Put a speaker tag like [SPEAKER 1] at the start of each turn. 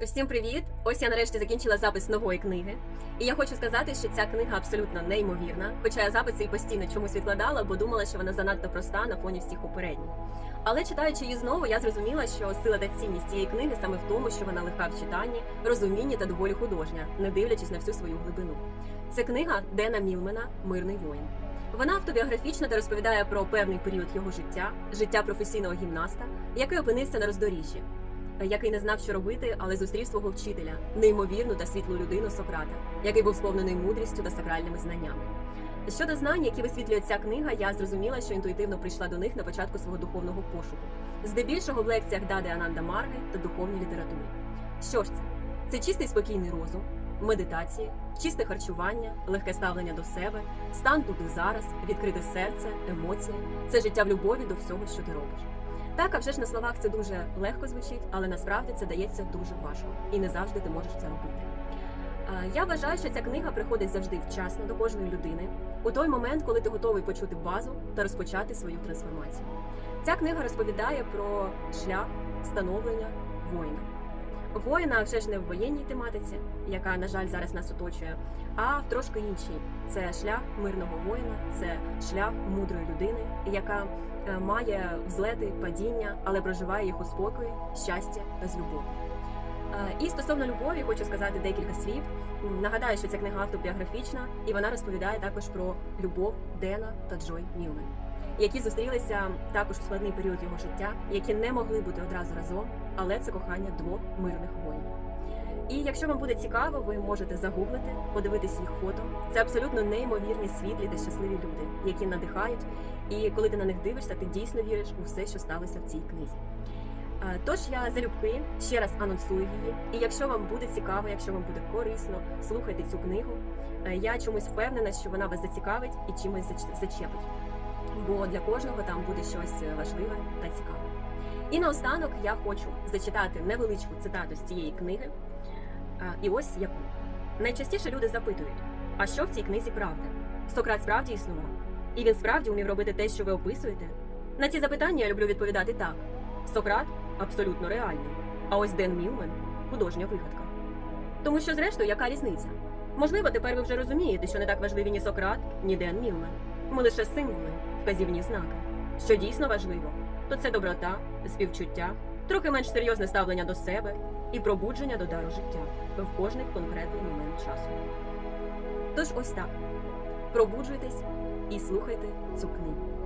[SPEAKER 1] Всім привіт! Ось я нарешті закінчила запис нової книги. І я хочу сказати, що ця книга абсолютно неймовірна. Хоча я записи і постійно чомусь відкладала, бо думала, що вона занадто проста на фоні всіх попередніх. Але читаючи її знову, я зрозуміла, що сила та цінність цієї книги саме в тому, що вона легка в читанні, розумінні та доволі художня, не дивлячись на всю свою глибину. Це книга Дена Мілмена Мирний воїн. Вона автобіографічна та розповідає про певний період його життя, життя професійного гімнаста, який опинився на роздоріжжі який не знав, що робити, але зустрів свого вчителя, неймовірну та світлу людину Сократа, який був сповнений мудрістю та сакральними знаннями. Щодо знань, які висвітлює ця книга, я зрозуміла, що інтуїтивно прийшла до них на початку свого духовного пошуку, здебільшого в лекціях Дади Ананда Марги та духовній літературі. Що ж це? Це чистий спокійний розум, медитації, чисте харчування, легке ставлення до себе, стан тут і зараз, відкрите серце, емоції. Це життя в любові до всього, що ти робиш. Так, а вже ж на словах це дуже легко звучить, але насправді це дається дуже важко, і не завжди ти можеш це робити. Я вважаю, що ця книга приходить завжди вчасно до кожної людини у той момент, коли ти готовий почути базу та розпочати свою трансформацію. Ця книга розповідає про шлях становлення воїна. Воїна вже ж не в воєнній тематиці, яка, на жаль, зараз нас оточує, а в трошки іншій. Це шлях мирного воїна, це шлях мудрої людини, яка е, має взлети, падіння, але проживає їх у спокої, щастя та з любов'ю. Е, І стосовно любові, хочу сказати декілька слів. Нагадаю, що ця книга автобіографічна, і вона розповідає також про любов Дена та Джой Мілмен, які зустрілися також у складний період його життя, які не могли бути одразу разом, але це кохання двох мирних воїнів. І якщо вам буде цікаво, ви можете загуглити, подивитись їх фото. Це абсолютно неймовірні, світлі та щасливі люди, які надихають. І коли ти на них дивишся, ти дійсно віриш у все, що сталося в цій книзі. Е, Тож я залюбки ще раз анонсую її. І якщо вам буде цікаво, якщо вам буде корисно, слухайте цю книгу. Е, Я чомусь впевнена, що вона вас зацікавить і чимось зачепить. Бо для кожного там буде щось важливе та цікаве. І наостанок я хочу зачитати невеличку цитату з цієї книги. І ось яку. Найчастіше люди запитують: а що в цій книзі правда? Сократ справді існував? І він справді умів робити те, що ви описуєте? На ці запитання я люблю відповідати так: Сократ абсолютно реальний. А ось Ден Мілмен художня вигадка. Тому що, зрештою, яка різниця? Можливо, тепер ви вже розумієте, що не так важливі ні Сократ, ні Ден Мілмен. Ми лише символи, вказівні знаки. Що дійсно важливо, то це доброта, співчуття, трохи менш серйозне ставлення до себе і пробудження до дару життя в кожний конкретний момент часу. Тож ось так. Пробуджуйтесь і слухайте цю книгу.